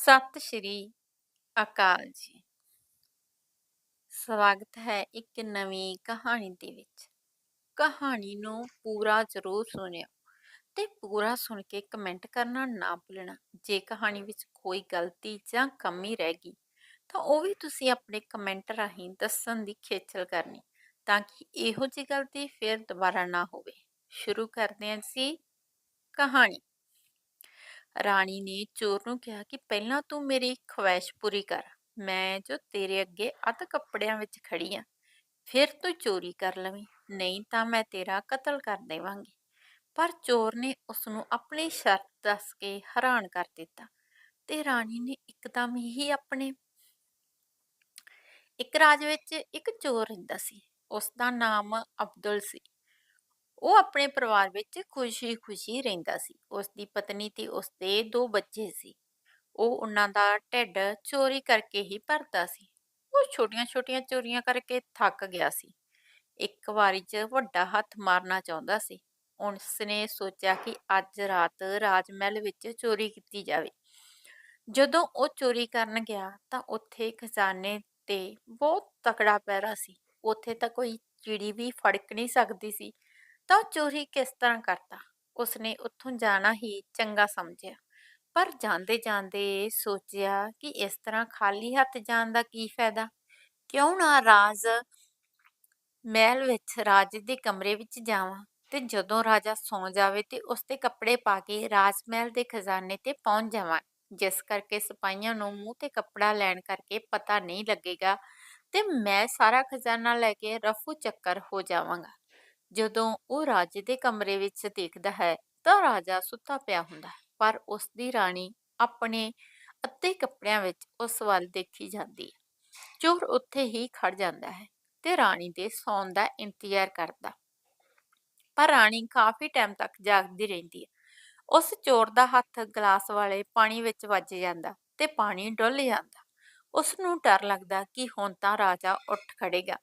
ਸਤਿ ਸ਼੍ਰੀ ਅਕਾਲ ਜੀ। ਸਵਾਗਤ ਹੈ ਇੱਕ ਨਵੀਂ ਕਹਾਣੀ ਦੇ ਵਿੱਚ। ਕਹਾਣੀ ਨੂੰ ਪੂਰਾ ਜ਼ਰੂਰ ਸੁਣਿਓ ਤੇ ਪੂਰਾ ਸੁਣ ਕੇ ਕਮੈਂਟ ਕਰਨਾ ਨਾ ਭੁੱਲਣਾ। ਜੇ ਕਹਾਣੀ ਵਿੱਚ ਕੋਈ ਗਲਤੀ ਜਾਂ ਕਮੀ ਰਹਿ ਗਈ, ਤਾਂ ਉਹ ਵੀ ਤੁਸੀਂ ਆਪਣੇ ਕਮੈਂਟ ਰਾਹੀਂ ਦੱਸਣ ਦੀ ਖੇਚਲ ਕਰਨੀ ਤਾਂ ਕਿ ਇਹੋ ਜਿਹੀ ਗਲਤੀ ਫਿਰ ਦੁਬਾਰਾ ਨਾ ਹੋਵੇ। ਸ਼ੁਰੂ ਕਰਦੇ ਹਾਂ ਜੀ ਕਹਾਣੀ। ਰਾਣੀ ਨੇ ਚੋਰ ਨੂੰ ਕਿਹਾ ਕਿ ਪਹਿਲਾਂ ਤੂੰ ਮੇਰੀ ਖਵਾਇਸ਼ ਪੂਰੀ ਕਰ। ਮੈਂ ਜੋ ਤੇਰੇ ਅੱਗੇ ਅੱਧ ਕੱਪੜਿਆਂ ਵਿੱਚ ਖੜੀ ਆ, ਫਿਰ ਤੂੰ ਚੋਰੀ ਕਰ ਲਵੀਂ, ਨਹੀਂ ਤਾਂ ਮੈਂ ਤੇਰਾ ਕਤਲ ਕਰ ਦੇਵਾਂਗੀ। ਪਰ ਚੋਰ ਨੇ ਉਸ ਨੂੰ ਆਪਣੀ ਸ਼ਰਤ ਦੱਸ ਕੇ ਹੈਰਾਨ ਕਰ ਦਿੱਤਾ ਤੇ ਰਾਣੀ ਨੇ ਇੱਕਦਮ ਹੀ ਆਪਣੇ ਇੱਕ ਰਾਜ ਵਿੱਚ ਇੱਕ ਚੋਰ ਰਹਿੰਦਾ ਸੀ। ਉਸ ਦਾ ਨਾਮ ਅਬਦੁਲ ਸੀ। ਉਹ ਆਪਣੇ ਪਰਿਵਾਰ ਵਿੱਚ ਖੁਸ਼ੀ-ਖੁਸ਼ੀ ਰਹਿੰਦਾ ਸੀ। ਉਸ ਦੀ ਪਤਨੀ ਤੇ ਉਸ ਦੇ ਦੋ ਬੱਚੇ ਸੀ। ਉਹ ਉਹਨਾਂ ਦਾ ਢਿੱਡ ਚੋਰੀ ਕਰਕੇ ਹੀ ਭਰਦਾ ਸੀ। ਉਹ ਛੋਟੀਆਂ-ਛੋਟੀਆਂ ਚੋਰੀਆਂ ਕਰਕੇ ਥੱਕ ਗਿਆ ਸੀ। ਇੱਕ ਵਾਰੀ 'ਚ ਵੱਡਾ ਹੱਥ ਮਾਰਨਾ ਚਾਹੁੰਦਾ ਸੀ। ਉਸਨੇ ਸੋਚਿਆ ਕਿ ਅੱਜ ਰਾਤ ਰਾਜ ਮਹਿਲ ਵਿੱਚ ਚੋਰੀ ਕੀਤੀ ਜਾਵੇ। ਜਦੋਂ ਉਹ ਚੋਰੀ ਕਰਨ ਗਿਆ ਤਾਂ ਉੱਥੇ ਖਜ਼ਾਨੇ ਤੇ ਬਹੁਤ ਤਕੜਾ ਪਹਿਰਾ ਸੀ। ਉੱਥੇ ਤਾਂ ਕੋਈ ਚਿੜੀ ਵੀ ਫੜਕ ਨਹੀਂ ਸਕਦੀ ਸੀ। ਤਾਂ ਉਹ ਚੋਰੀ ਕਿਸ ਤਰ੍ਹਾਂ ਕਰਤਾ? ਉਸਨੇ ਉੱਥੋਂ ਜਾਣਾ ਹੀ ਚੰਗਾ ਸਮਝਿਆ, ਪਰ ਜਾਂਦੇ ਜਾਂਦੇ ਸੋਚਿਆ ਕਿ ਇਸ ਤਰ੍ਹਾਂ ਖਾਲੀ ਹੱਥ ਜਾਣ ਦਾ ਕੀ ਫਾਇਦਾ? ਕਿਉਂ ਨਾ ਰਾਜ ਮਹਿਲ ਵਿੱਚ, ਰਾਜੇ ਦੇ ਕਮਰੇ ਵਿੱਚ ਜਾਵਾਂ ਤੇ ਜਦੋਂ ਰਾਜਾ ਸੌਂ ਜਾਵੇ ਤੇ ਉਸ ਦੇ ਕੱਪੜੇ ਪਾ ਕੇ ਰਾਜ ਮਹਿਲ ਦੇ ਖਜ਼ਾਨੇ ਤੇ ਪਹੁੰਚ ਜਾਵਾਂ। ਜਿਸ ਕਰਕੇ ਸਿਪਾਹੀਆਂ ਨੂੰ ਮੂੰਹ ਤੇ ਕੱਪੜਾ ਲੈਣ ਕਰਕੇ ਪਤਾ ਨਹੀਂ ਲੱਗੇਗਾ ਤੇ ਮੈਂ ਸਾਰਾ ਖਜ਼ਾਨਾ ਲੈ ਕੇ ਰਫੂ ਚੱਕਰ ਹੋ ਜਾਵਾਂਗਾ। ਜਦੋਂ ਉਹ ਰਾਜੇ ਦੇ ਕਮਰੇ ਵਿੱਚ ਦੇਖਦਾ ਹੈ, ਤਾਂ ਰਾਜਾ ਸੁੱਤਾ ਪਿਆ ਹੁੰਦਾ ਹੈ, ਪਰ ਉਸ ਦੀ ਰਾਣੀ ਆਪਣੇ ਅੱਧੇ ਕੱਪੜਿਆਂ ਵਿੱਚ ਉਸ ਵੱਲ ਦੇਖੀ ਜਾਂਦੀ ਹੈ। ਚੋਰ ਉੱਥੇ ਹੀ ਖੜ ਜਾਂਦਾ ਹੈ ਤੇ ਰਾਣੀ ਦੇ ਸੌਣ ਦਾ ਇੰਤਜ਼ਾਰ ਕਰਦਾ ਪਰ ਰਾਣੀ ਕਾਫੀ ਟਾਈਮ ਤੱਕ ਜਾਗਦੀ ਰਹਿੰਦੀ ਹੈ। ਉਸ ਚੋਰ ਦਾ ਹੱਥ ਗਲਾਸ ਵਾਲੇ ਪਾਣੀ ਵਿੱਚ ਵੱਜ ਜਾਂਦਾ ਤੇ ਪਾਣੀ ਡੁੱਲ ਜਾਂਦਾ। ਉਸ ਨੂੰ ਡਰ ਲੱਗਦਾ ਕਿ ਹੁਣ ਤਾਂ ਰਾਜਾ ਉੱਠ ਖੜੇਗਾ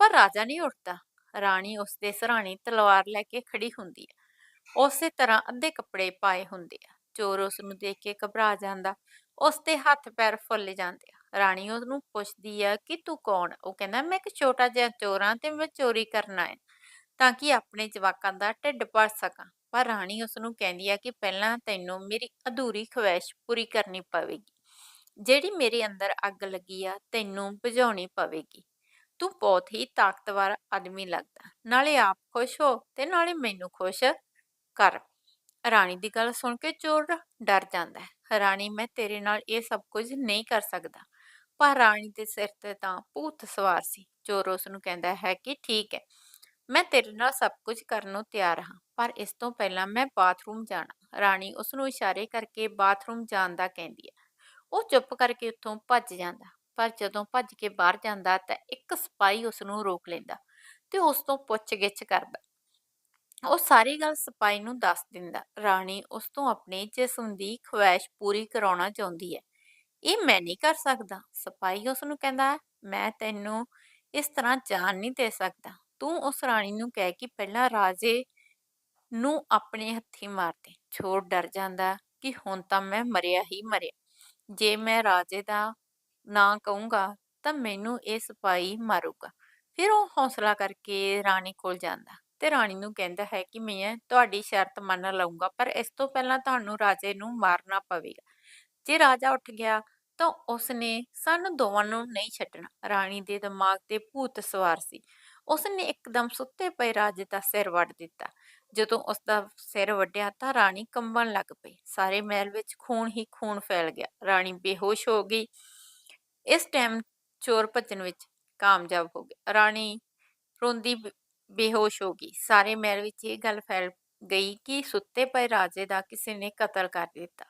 ਪਰ ਰਾਜਾ ਨਹੀਂ ਉੱਠਦਾ। ਰਾਣੀ ਉਸ ਦੇ ਸਰਾਣੇ ਤਲਵਾਰ ਲੈ ਕੇ ਖੜੀ ਹੁੰਦੀ ਹੈ। ਉਸੇ ਤਰ੍ਹਾਂ ਅੱਧੇ ਕੱਪੜੇ ਪਾਏ ਹੁੰਦੇ ਆ। ਚੋਰ ਉਸ ਨੂੰ ਦੇਖ ਕੇ ਘਬਰਾ ਜਾਂਦਾ। ਉਸ ਦੇ ਹੱਥ ਪੈਰ ਫੁੱਲ ਜਾਂਦੇ ਆ। ਰਾਣੀ ਉਸ ਨੂੰ ਪੁੱਛਦੀ ਆ ਕਿ ਤੂੰ ਕੌਣ? ਉਹ ਕਹਿੰਦਾ, ਮੈਂ ਇੱਕ ਛੋਟਾ ਜਿਹਾ ਚੋਰ ਹਾਂ ਤੇ ਮੈਂ ਚੋਰੀ ਕਰਨਾ ਹੈ ਤਾਂ ਕਿ ਆਪਣੇ ਜਵਾਕਾਂ ਦਾ ਢਿੱਡ ਭਰ ਸਕਾਂ। ਪਰ ਰਾਣੀ ਉਸ ਨੂੰ ਕਹਿੰਦੀ ਆ ਕਿ ਪਹਿਲਾਂ ਤੈਨੂੰ ਮੇਰੀ ਅਧੂਰੀ ਖੁਆਇਸ਼ ਪੂਰੀ ਕਰਨੀ ਪਵੇਗੀ। ਜਿਹੜੀ ਮੇਰੇ ਅੰਦਰ ਅੱਗ ਲੱਗੀ ਆ, ਤੈਨੂੰ ਬੁਝਾਉਣੀ ਪਵੇਗੀ। ਤੂੰ ਬਹੁਤ ਹੀ ਤਾਕਤਵਰ ਆਦਮੀ ਲੱਗਦਾ। ਨਾਲੇ ਆਪ ਖੁਸ਼ ਹੋ ਤੇ ਨਾਲੇ ਮੈਨੂੰ ਖੁਸ਼ ਕਰ। ਰਾਣੀ ਦੀ ਗੱਲ ਸੁਣ ਕੇ ਚੋਰ ਡਰ ਜਾਂਦਾ ਹੈ। ਰਾਣੀ, ਮੈਂ ਤੇਰੇ ਨਾਲ ਇਹ ਸਭ ਕੁਝ ਨਹੀਂ ਕਰ ਸਕਦਾ। ਪਰ ਰਾਣੀ ਦੇ ਸਿਰ ਤੇ ਤਾਂ ਭੂਤ ਸਵਾਰ ਸੀ। ਚੋਰ ਉਸ ਨੂੰ ਕਹਿੰਦਾ ਹੈ ਕਿ ਠੀਕ ਹੈ, ਮੈਂ ਤੇਰੇ ਨਾਲ ਸਭ ਕੁਝ ਕਰਨ ਨੂੰ ਤਿਆਰ ਹਾਂ, ਪਰ ਇਸ ਤੋਂ ਪਹਿਲਾਂ ਮੈਂ ਬਾਥਰੂਮ ਜਾਣਾ। ਰਾਣੀ ਉਸ ਨੂੰ ਇਸ਼ਾਰੇ ਕਰਕੇ ਬਾਥਰੂਮ ਜਾਣ ਦਾ ਕਹਿੰਦੀ ਹੈ। ਉਹ ਚੁੱਪ ਕਰਕੇ ਉੱਥੋਂ ਭੱਜ ਜਾਂਦਾ। ਪਰ ਜਦੋਂ ਭੱਜ ਕੇ ਬਾਹਰ ਜਾਂਦਾ ਤਾਂ ਇੱਕ ਸਿਪਾਹੀ ਉਸ ਨੂੰ ਰੋਕ ਲੈਂਦਾ ਤੇ ਉਸ ਤੋਂ ਪੁੱਛ-ਗਿੱਛ ਕਰਦਾ। ਉਹ ਸਾਰੀ ਗੱਲ ਸਿਪਾਹੀ ਨੂੰ ਦੱਸ ਦਿੰਦਾ, ਰਾਣੀ, ਉਸ ਤੋਂ ਆਪਣੇ ਜਿਸਮ ਦੀ ਖੁਆਇਸ਼ ਪੂਰੀ ਕਰਾਉਣਾ ਚਾਹੁੰਦੀ ਹੈ। ਇਹ ਮੈਂ ਨਹੀਂ ਕਰ ਸਕਦਾ। ਸਿਪਾਹੀ ਉਸ ਨੂੰ ਕਹਿੰਦਾ, ਮੈਂ ਤੈਨੂੰ ਇਸ ਤਰ੍ਹਾਂ ਜਾਨ ਨਹੀਂ ਦੇ ਸਕਦਾ। ਤੂੰ ਉਸ ਰਾਣੀ ਨੂੰ ਕਹਿ ਕਿ ਪਹਿਲਾਂ ਰਾਜੇ ਨੂੰ ਆਪਣੇ ਹੱਥੀ ਮਾਰ ਦੇ। ਛੋੜ ਡਰ ਜਾਂਦਾ ਕਿ ਹੁਣ ਤਾਂ ਮੈਂ ਮਰਿਆ ਹੀ ਮਰਿਆ। ਜੇ ਮੈਂ ਰਾਜੇ ਦਾ ਨਾ ਕਹੂੰਗਾ ਤਾਂ ਮੈਨੂੰ ਇਹ ਸਿਪਾਹੀ ਮਾਰੂਗਾ। ਫਿਰ ਉਹ ਹੌਸਲਾ ਕਰਕੇ ਰਾਣੀ ਕੋਲ ਜਾਂਦਾ ਤੇ ਰਾਣੀ ਨੂੰ ਕਹਿੰਦਾ ਹੈ ਕਿ ਮੈਂ ਤੁਹਾਡੀ ਸ਼ਰਤ ਮੰਨ ਲਵਾਂਗਾ ਪਰ ਇਸ ਤੋਂ ਪਹਿਲਾਂ ਤੁਹਾਨੂੰ ਰਾਜੇ ਨੂੰ ਮਾਰਨਾ ਪਵੇਗਾ। ਜੇ ਰਾਜਾ ਉੱਠ ਗਿਆ ਤਾਂ ਉਸਨੇ ਸਾਨੂੰ ਦੋਵਾਂ ਨੂੰ ਨਹੀਂ ਛੱਡਣਾ। ਰਾਣੀ ਦੇ ਦਿਮਾਗ ਤੇ ਭੂਤ ਸਵਾਰ ਸੀ। ਉਸਨੇ ਇੱਕਦਮ ਸੁੱਤੇ ਪਏ ਰਾਜੇ ਦਾ ਸਿਰ ਵੱਢ ਦਿੱਤਾ। ਜਦੋਂ ਉਸ ਦਾ ਸਿਰ ਵੱਢਿਆ ਤਾਂ ਰਾਣੀ ਕੰਬਣ ਲੱਗ ਪਈ। ਸਾਰੇ ਮਹਿਲ ਵਿੱਚ ਖੂਨ ਹੀ ਖੂਨ ਫੈਲ ਗਿਆ। ਰਾਣੀ ਬੇਹੋਸ਼ ਹੋ ਗਈ। ਇਸ ਟਾਈਮ ਚੋਰ ਭੱਜਣ ਵਿੱਚ ਕਾਮਯਾਬ ਹੋ ਗਿਆ ਰਾਣੀ ਰੋਂਦੀ ਬੇਹੋਸ਼ ਹੋ ਗਈ। ਸਾਰੇ ਮਹਿਲ ਵਿੱਚ ਇਹ ਗੱਲ ਫੈਲ ਗਈ ਕਿ ਸੁੱਤੇ ਪਏ ਰਾਜੇ ਦਾ ਕਿਸੇ ਨੇ ਕਤਲ ਕਰ ਦਿੱਤਾ।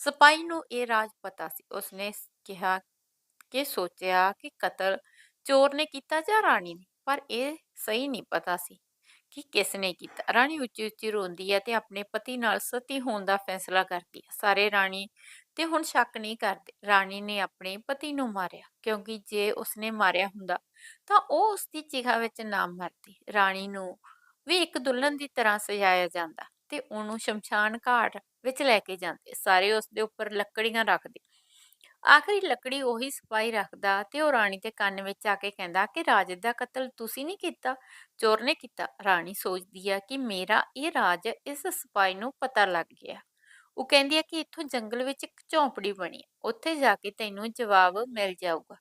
ਸਿਪਾਹੀ ਨੂੰ ਇਹ ਰਾਜ ਪਤਾ ਸੀ। ਉਸਨੇ ਕਿਹਾ ਕਿ ਸੋਚਿਆ ਕਿ ਕਤਲ ਚੋਰ ਨੇ ਕੀਤਾ ਜਾਂ ਰਾਣੀ ਨੇ, ਪਰ ਇਹ ਸਹੀ ਨਹੀਂ ਪਤਾ ਸੀ ਕਿ ਕਿਸ ਨੇ ਕੀਤਾ। ਰਾਣੀ ਉੱਚੀ ਉੱਚੀ ਰੋਂਦੀ ਹੈ ਤੇ ਆਪਣੇ ਪਤੀ ਨਾਲ ਸਤੀ ਹੋਣ ਦਾ ਫੈਸਲਾ ਕਰਦੀ ਹੈ। ਸਾਰੇ ਰਾਣੀ ਤੇ ਹੁਣ ਸ਼ੱਕ ਨਹੀਂ ਕਰਦੇ, ਰਾਣੀ ਨੇ ਆਪਣੇ ਪਤੀ ਨੂੰ ਮਾਰਿਆ, ਕਿਉਂਕਿ ਜੇ ਉਸਨੇ ਮਾਰਿਆ ਹੁੰਦਾ, ਤਾਂ ਉਹ ਉਸਦੀ ਚਿਖਾ ਵਿੱਚ ਨਾ ਮਰਦੀ, ਰਾਣੀ ਨੂੰ ਵੀ ਇੱਕ ਦੁਲਹਨ ਦੀ ਤਰ੍ਹਾਂ ਸਜਾਇਆ ਜਾਂਦਾ ਤੇ ਉਹਨੂੰ ਸ਼ਮਸ਼ਾਨ ਘਾਟ ਵਿੱਚ ਲੈ ਕੇ ਜਾਂਦੇ, ਸਾਰੇ ਉਸਦੇ ਉੱਪਰ ਲੱਕੜੀਆਂ ਰੱਖਦੇ। ਆਖਰੀ ਲੱਕੜੀ ਉਹੀ ਸਿਪਾਹੀ ਰੱਖਦਾ ਤੇ ਉਹ ਰਾਣੀ ਦੇ ਕੰਨ ਵਿੱਚ ਆ ਕੇ ਕਹਿੰਦਾ ਕਿ ਰਾਜ ਦਾ ਕਤਲ ਤੁਸੀਂ ਨਹੀਂ ਕੀਤਾ, ਚੋਰ ਨੇ ਕੀਤਾ। ਰਾਣੀ ਸੋਚਦੀ ਆ ਕਿ ਮੇਰਾ ਇਹ ਰਾਜ ਇਸ ਸਿਪਾਹੀ ਨੂੰ ਪਤਾ ਲੱਗ ਗਿਆ। ਉਹ ਕਹਿੰਦੀ ਹੈ ਕਿ ਇੱਥੋਂ ਜੰਗਲ ਵਿੱਚ ਇੱਕ ਝੌਂਪੜੀ ਬਣੀ, ਉੱਥੇ ਜਾ ਕੇ ਤੈਨੂੰ ਜਵਾਬ ਮਿਲ ਜਾਊਗਾ।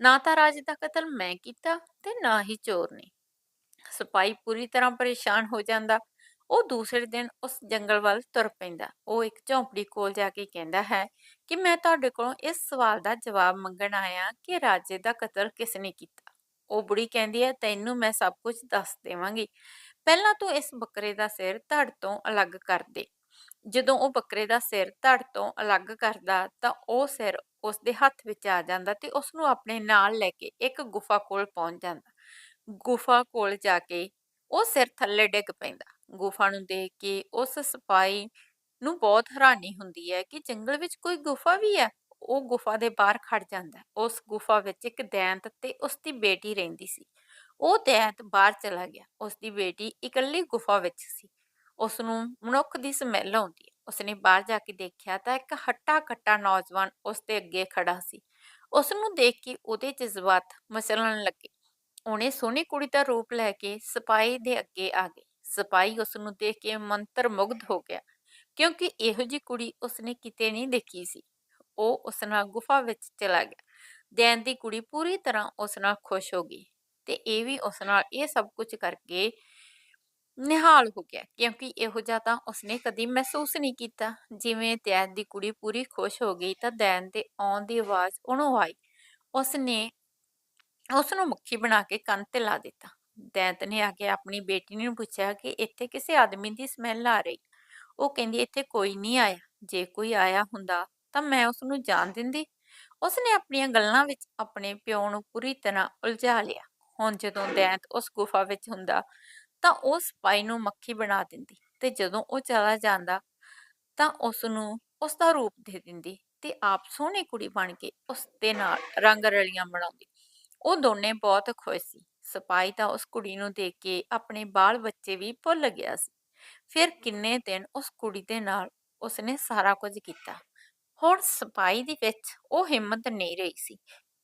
ਨਾ ਤਾਂ ਰਾਜੇ ਦਾ ਕਤਲ ਮੈਂ ਕੀਤਾ ਤੇ ਨਾ ਹੀ ਚੋਰ ਨੇ। ਸਿਪਾਹੀ ਪੂਰੀ ਤਰ੍ਹਾਂ ਪਰੇਸ਼ਾਨ ਹੋ ਜਾਂਦਾ, ਉਹ ਦੂਸਰੇ ਦਿਨ ਉਸ ਜੰਗਲ ਵੱਲ ਤੁਰ ਪੈਂਦਾ। ਉਹ ਇੱਕ ਝੌਂਪੜੀ ਕੋਲ ਜਾ ਕੇ ਕਹਿੰਦਾ ਹੈ ਕਿ ਮੈਂ ਤੁਹਾਡੇ ਕੋਲੋਂ ਇਸ ਸਵਾਲ ਦਾ ਜਵਾਬ ਮੰਗਣ ਆਇਆ ਕਿ ਰਾਜੇ ਦਾ ਕਤਲ ਕਿਸ ਨੇ ਕੀਤਾ। ਉਹ ਬੁੜੀ ਕਹਿੰਦੀ ਹੈ, ਤੈਨੂੰ ਮੈਂ ਸਭ ਕੁਝ ਦੱਸ ਦੇਵਾਂਗੀ। ਪਹਿਲਾਂ ਤੂੰ ਇਸ ਬੱਕਰੇ ਦਾ ਸਿਰ ਧੜ ਤੋਂ ਅਲੱਗ ਕਰ ਦੇ। ਜਦੋਂ ਉਹ ਬੱਕਰੇ ਦਾ ਸਿਰ ਧੜ ਤੋਂ ਅਲੱਗ ਕਰਦਾ, ਤਾਂ ਉਹ ਸਿਰ ਉਸ ਦੇ ਹੱਥ ਵਿੱਚ ਆ ਜਾਂਦਾ ਤੇ ਉਸ ਨੂੰ ਆਪਣੇ ਨਾਲ ਲੈ ਕੇ ਇੱਕ ਗੁਫਾ ਕੋਲ ਪਹੁੰਚ ਜਾਂਦਾ। ਗੁਫਾ ਕੋਲ ਜਾ ਕੇ ਉਹ ਸਿਰ ਥੱਲੇ ਡਿੱਗ ਪੈਂਦਾ। ਗੁਫਾ ਨੂੰ ਦੇਖ ਕੇ ਉਸ ਸਿਪਾਹੀ ਨੂੰ ਬਹੁਤ ਹੈਰਾਨੀ ਹੁੰਦੀ ਹੈ ਕਿ ਜੰਗਲ ਵਿੱਚ ਕੋਈ ਗੁਫਾ ਵੀ ਹੈ? ਉਹ ਗੁਫਾ ਦੇ ਬਾਹਰ ਖੜ ਜਾਂਦਾ। ਉਸ ਗੁਫਾ ਵਿੱਚ ਇੱਕ ਦੈਂਤ ਤੇ ਉਸ ਦੀ ਬੇਟੀ ਰਹਿੰਦੀ ਸੀ। ਉਹ ਦੈਂਤ ਬਾਹਰ ਚਲਾ ਗਿਆ। ਉਸ ਦੀ ਬੇਟੀ ਇਕੱਲੀ ਗੁਫਾ ਵਿੱਚ ਸੀ। ਉਸ ਨੂੰ ਮਨੁੱਖ ਦੀ ਸਮੈਲ ਆਉਂਦੀ ਹੈ। ਉਸਨੇ ਬਾਹਰ ਜਾ ਕੇ ਦੇਖਿਆ ਤਾਂ ਇੱਕ ਹੱਟਾ ਕੱਟਾ ਨੌਜਵਾਨ ਉਸ ਦੇ ਅੱਗੇ ਖੜਾ ਸੀ। ਉਸ ਨੂੰ ਦੇਖ ਕੇ ਉਹਦੇ ਜਜ਼ਬਾਤ ਮਚਲਣ ਲੱਗੇ। ਉਹਨੇ ਸੋਹਣੀ ਕੁੜੀ ਦਾ ਰੂਪ ਲੈ ਕੇ ਸਿਪਾਹੀ ਦੇ ਅੱਗੇ ਆ ਗਈ। ਸਿਪਾਹੀ ਉਸ ਨੂੰ ਦੇਖ ਕੇ ਮੰਤਰ ਮੁਗਧ ਹੋ ਗਿਆ, ਕਿਉਂਕਿ ਇਹੋ ਜੀ ਕੁੜੀ ਉਸਨੇ ਕਿਤੇ ਨਹੀਂ ਦੇਖੀ ਸੀ। ਉਹ ਉਸ ਨਾਲ ਗੁਫਾ ਵਿੱਚ ਚਲਾ ਗਿਆ। ਦੈਨ ਦੀ ਕੁੜੀ ਪੂਰੀ ਤਰ੍ਹਾਂ ਉਸ ਨਾਲ ਖੁਸ਼ ਹੋ ਗਈ ਤੇ ਇਹ ਵੀ ਉਸ ਨਾਲ ਇਹ ਸਭ ਕੁਝ ਕਰਕੇ ਨਿਹਾਲ ਹੋ ਗਿਆ, ਕਿਉਂਕਿ ਇਹੋ ਜਿਹਾ ਤਾਂ ਉਸਨੇ ਕਦੀ ਮਹਿਸੂਸ ਨਹੀਂ ਕੀਤਾ। ਜਿਵੇਂ ਦੈਨ ਦੀ ਕੁੜੀ ਪੂਰੀ ਖੁਸ਼ ਹੋ ਗਈ ਤਾਂ ਦੈਨ ਦੇ ਆਉਣ ਦੀ ਆਵਾਜ਼ ਉਹਨੂੰ ਆਈ। ਉਸਨੇ ਉਸ ਨੂੰ ਮੱਖੀ ਬਣਾ ਕੇ ਕੰਨ ਤੇ ਲਾ ਦਿੱਤਾ। ਦੈਂਤ ਨੇ ਆ ਕੇ ਆਪਣੀ ਬੇਟੀ ਨੂੰ ਪੁੱਛਿਆ ਕਿ ਇੱਥੇ ਕਿਸੇ ਆਦਮੀ ਦੀ ਸਮੈਲ ਆ ਰਹੀ। ਉਹ ਕਹਿੰਦੀ, ਇੱਥੇ ਕੋਈ ਨਹੀਂ ਆਇਆ। ਜੇ ਕੋਈ ਆਇਆ ਹੁੰਦਾ ਤਾਂ ਮੈਂ ਉਸ ਨੂੰ ਜਾਣ ਦਿੰਦੀ। ਉਸਨੇ ਆਪਣੀਆਂ ਗੱਲਾਂ ਵਿੱਚ ਆਪਣੇ ਪਿਓ ਨੂੰ ਪੂਰੀ ਤਰ੍ਹਾਂ ਉਲਝਾ ਲਿਆ। ਹੁਣ ਜਦੋਂ ਦੈਂਤ ਉਸ ਗੁਫਾ ਵਿੱਚ ਹੁੰਦਾ ਤਾਂ ਉਹ ਸਪਾਈ ਨੂੰ ਮੱਖੀ ਬਣਾ ਦਿੰਦੀ ਤੇ ਜਦੋਂ ਉਹ ਚਲਾ ਜਾਂਦਾ ਤਾਂ ਉਸ ਨੂੰ ਉਸ ਦਾ ਰੂਪ ਦੇ ਦਿੰਦੀ ਤੇ ਆਪ ਸੋਹਣੀ ਕੁੜੀ ਬਣ ਕੇ ਉਸ ਦੇ ਨਾਲ ਰੰਗ ਰਲੀਆਂ ਬਣਾਉਂਦੀ। ਉਹ ਦੋਨੇ ਬਹੁਤ ਖੁਸ਼ ਸੀ। ਸਿਪਾਹੀ ਤਾਂ ਉਸ ਕੁੜੀ ਨੂੰ ਦੇਖ ਕੇ ਆਪਣੇ ਬਾਲ ਬੱਚੇ ਵੀ ਭੁੱਲ ਗਿਆ ਸੀ। ਫਿਰ ਕਿੰਨੇ ਦਿਨ ਉਸ ਕੁੜੀ ਦੇ ਨਾਲ ਉਸਨੇ ਸਾਰਾ ਕੁਝ ਕੀਤਾ। ਹੁਣ ਸਿਪਾਹੀ ਦੇ ਵਿੱਚ ਉਹ ਹਿੰਮਤ ਨਹੀਂ ਰਹੀ ਸੀ।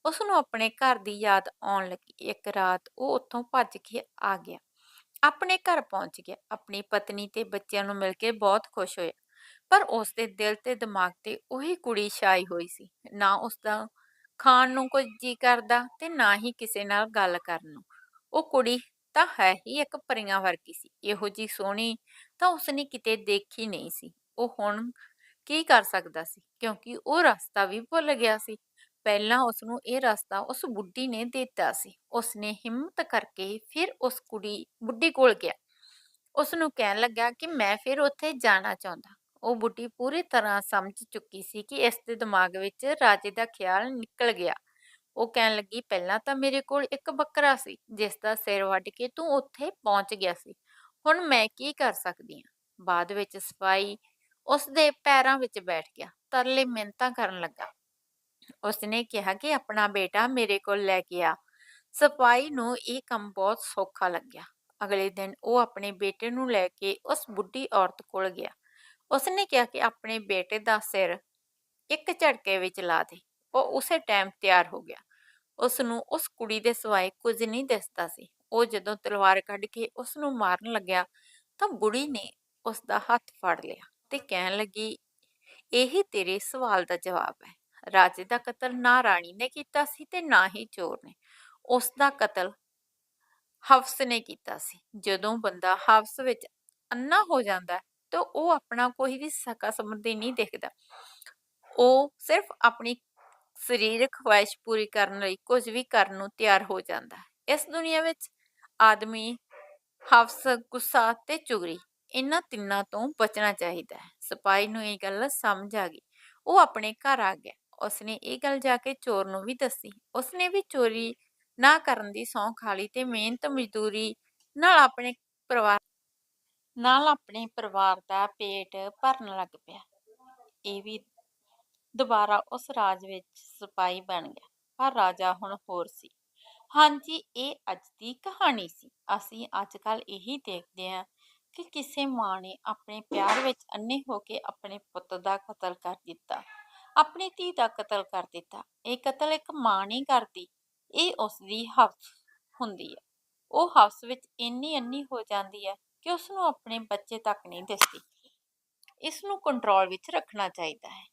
ਉਸ ਨੂੰ ਆਪਣੇ ਘਰ ਦੀ ਯਾਦ ਆਉਣ ਲੱਗੀ। ਇੱਕ ਰਾਤ ਉਹ ਉੱਥੋਂ ਭੱਜ ਕੇ ਆ ਗਿਆ। ਆਪਣੇ ਘਰ ਪਹੁੰਚ ਗਿਆ। ਆਪਣੀ ਪਤਨੀ ਤੇ ਬੱਚਿਆਂ ਨੂੰ ਮਿਲ ਕੇ ਬਹੁਤ ਖੁਸ਼ ਹੋਇਆ। ਪਰ ਉਸ ਦੇ ਦਿਲ ਤੇ ਦਿਮਾਗ ਤੇ ਉਹੀ ਕੁੜੀ ਛਾਈ ਹੋਈ ਸੀ। ਨਾ ਉਸ ਦਾ ਖਾਣ ਨੂੰ ਕੁਝ ਜੀ ਕਰਦਾ ਤੇ ਨਾ ਹੀ ਕਿਸੇ ਨਾਲ ਗੱਲ ਕਰਨ ਨੂੰ। ਉਹ ਕੁੜੀ ਤਾਂ ਹੈ ਹੀ ਇੱਕ ਪਰੀਆਂ ਵਰਗੀ ਸੀ। ਇਹੋ ਜੀ ਸੋਹਣੀ ਤਾਂ ਉਸਨੇ ਕਿਤੇ ਦੇਖੀ ਨਹੀਂ ਸੀ। ਉਹ ਹੁਣ ਕੀ ਕਰ ਸਕਦਾ ਸੀ? ਕਿਉਂਕਿ ਉਹ ਰਸਤਾ ਵੀ ਭੁੱਲ ਗਿਆ ਸੀ। ਪਹਿਲਾਂ ਉਸਨੂੰ ਇਹ ਰਸਤਾ ਉਸ ਬੁੱਢੀ ਨੇ ਦਿੱਤਾ ਸੀ। ਉਸਨੇ ਹਿੰਮਤ ਕਰਕੇ ਫਿਰ ਉਸ ਕੁੜੀ ਬੁੱਢੀ ਕੋਲ ਗਿਆ। ਉਸਨੂੰ ਕਹਿਣ ਲੱਗਾ ਕਿ ਮੈਂ ਫਿਰ ਉੱਥੇ ਜਾਣਾ ਚਾਹੁੰਦਾ। ਉਹ ਬੁੱਢੀ ਪੂਰੀ ਤਰ੍ਹਾਂ ਸਮਝ ਚੁੱਕੀ ਸੀ ਕਿ ਇਸ ਦੇ ਦਿਮਾਗ ਵਿੱਚ ਰਾਜੇ ਦਾ ਖਿਆਲ ਨਿਕਲ ਗਿਆ। ਉਹ ਕਹਿਣ ਲੱਗੀ, ਪਹਿਲਾਂ ਤਾਂ ਮੇਰੇ ਕੋਲ ਇੱਕ ਬੱਕਰਾ ਸੀ, ਜਿਸ ਦਾ ਸਿਰ ਵੱਢ ਕੇ ਤੂੰ ਉੱਥੇ ਪਹੁੰਚ ਗਿਆ ਸੀ। ਹੁਣ ਮੈਂ ਕੀ ਕਰ ਸਕਦੀ ਹਾਂ? ਬਾਅਦ ਵਿੱਚ ਸਫ਼ਾਈ ਉਸ ਦੇ ਪੈਰਾਂ ਵਿੱਚ ਬੈਠ ਗਿਆ। ਤਰਲੇ ਮਿੰਨਤਾਂ ਕਰਨ ਲੱਗਾ। ਉਸਨੇ ਕਿਹਾ ਕਿ ਆਪਣਾ ਬੇਟਾ ਮੇਰੇ ਕੋਲ ਲੈ ਕੇ ਆ। ਸਫ਼ਾਈ ਨੂੰ ਇਹ ਕੰਮ ਬਹੁਤ ਸੌਖਾ ਲੱਗਿਆ। ਅਗਲੇ ਦਿਨ ਉਹ ਆਪਣੇ ਬੇਟੇ ਨੂੰ ਲੈ ਕੇ ਉਸ ਬੁੱਢੀ ਔਰਤ ਕੋਲ ਗਿਆ। ਉਸਨੇ ਕਿਹਾ ਕਿ ਆਪਣੇ ਬੇਟੇ ਦਾ ਸਿਰ ਇੱਕ ਝਟਕੇ ਵਿੱਚ ਲਾ ਦੇ। ਉਹ ਉਸੇ ਟਾਈਮ ਤਿਆਰ ਹੋ ਗਿਆ। ਉਸ ਨੂੰ ਉਸ ਕੁੜੀ ਦੇ ਸਿਵਾਏ ਕੁਝ ਨਹੀਂ ਦਿਸਦਾ ਸੀ। ਉਹ ਜਦੋਂ ਤਲਵਾਰ ਕੱਢ ਕੇ ਉਸ ਨੂੰ ਮਾਰਨ ਲੱਗਿਆ ਤਾਂ ਬੁੜੀ ਨੇ ਉਸ ਦਾ ਹੱਥ ਫੜ ਲਿਆ ਤੇ ਕਹਿਣ ਲੱਗੀ, ਇਹੀ ਤੇਰੇ ਸਵਾਲ ਦਾ ਜਵਾਬ ਹੈ। ਰਾਜੇ ਦਾ ਕਤਲ ਨਾ ਰਾਣੀ ਨੇ ਕੀਤਾ ਸੀ ਤੇ ਨਾ ਹੀ ਚੋਰ ਨੇ। ਉਸ ਦਾ ਕਤਲ ਹਫਸ ਨੇ ਕੀਤਾ ਸੀ। ਜਦੋਂ ਬੰਦਾ ਹਫਸ ਵਿੱਚ ਅੰਨਾ ਹੋ ਜਾਂਦਾ ਤਾਂ ਉਹ ਆਪਣਾ ਕੋਈ ਵੀ ਸਕਾ ਸੰਬੰਧੀ ਨਹੀਂ ਦੇਖਦਾ। ਉਹ ਸਿਰਫ ਆਪਣੀ ਸਰੀਰਕ ਖੁਆਇਸ਼ ਪੂਰੀ ਕਰਨ ਲਈ ਕੁਝ ਵੀ ਕਰਨ ਨੂੰ ਤਿਆਰ ਹੋ ਜਾਂਦਾ ਇਸ ਦੁਨੀਆ ਵਿੱਚ ਆਦਮੀ ਹਫਸ, ਗੁੱਸਾ ਤੇ ਚੁਗਲੀ ਇਹਨਾਂ ਤਿੰਨਾਂ ਤੋਂ ਬਚਣਾ ਚਾਹੀਦਾ ਹੈ। ਸਿਪਾਹੀ ਨੂੰ ਇਹ ਗੱਲ ਸਮਝ ਆ ਗਈ। ਉਹ ਆਪਣੇ ਘਰ ਆ ਗਿਆ। ਉਸਨੇ ਇਹ ਗੱਲ ਜਾ ਕੇ ਚੋਰ ਨੂੰ ਵੀ ਦੱਸੀ। ਉਸਨੇ ਵੀ ਚੋਰੀ ਨਾ ਕਰਨ ਦੀ ਸਹੁੰ ਖਾ ਲਈ ਤੇ ਮਿਹਨਤ, ਮਜ਼ਦੂਰੀ ਨਾਲ ਆਪਣੇ ਪਰਿਵਾਰ ਨਾਲ ਆਪਣੇ ਪਰਿਵਾਰ ਦਾ ਪੇਟ ਭਰਨ ਲੱਗ ਪਿਆ। ਇਹ ਵੀ ਦੁਬਾਰਾ ਉਸ ਰਾਜ ਵਿੱਚ ਸਿਪਾਹੀ ਬਣ ਗਿਆ। ਪਰ ਰਾਜਾ ਹੁਣ ਹੋਰ ਸੀ। ਹਾਂਜੀ, ਇਹ ਅੱਜ ਦੀ ਕਹਾਣੀ ਸੀ। ਅਸੀਂ ਅੱਜ ਕੱਲ ਇਹੀ ਦੇਖਦੇ ਹਾਂ ਕਿ ਕਿਸੇ ਮਾਂ ਨੇ ਆਪਣੇ ਪਿਆਰ ਵਿੱਚ ਅੰਨੇ ਹੋ ਕੇ ਆਪਣੇ ਪੁੱਤ ਦਾ ਕਤਲ ਕਰ ਦਿੱਤਾ। ਆਪਣੀ ਧੀ ਦਾ ਕਤਲ ਕਰ ਦਿੱਤਾ। ਇਹ ਕਤਲ ਇੱਕ ਮਾਂ ਨਹੀਂ ਕਰਦੀ, ਇਹ ਉਸ ਦੀ ਹਵਸ ਹੁੰਦੀ ਹੈ। ਉਹ ਹਵਸ ਵਿੱਚ ਇੰਨੀ ਅੰਨੀ ਹੋ ਜਾਂਦੀ ਹੈ ਕਿ ਉਸ ਨੂੰ ਆਪਣੇ ਬੱਚੇ ਤੱਕ ਨਹੀਂ ਦਿਸਦੀ। ਇਸ ਨੂੰ ਕੰਟਰੋਲ ਵਿੱਚ ਰੱਖਣਾ ਚਾਹੀਦਾ ਹੈ।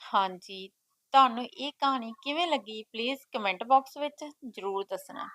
ਹਾਂਜੀ, ਤੁਹਾਨੂੰ ਇਹ ਕਹਾਣੀ ਕਿਵੇਂ ਲੱਗੀ? ਪਲੀਜ਼ ਕਮੈਂਟ ਬਾਕਸ ਵਿੱਚ ਜ਼ਰੂਰ ਦੱਸਣਾ।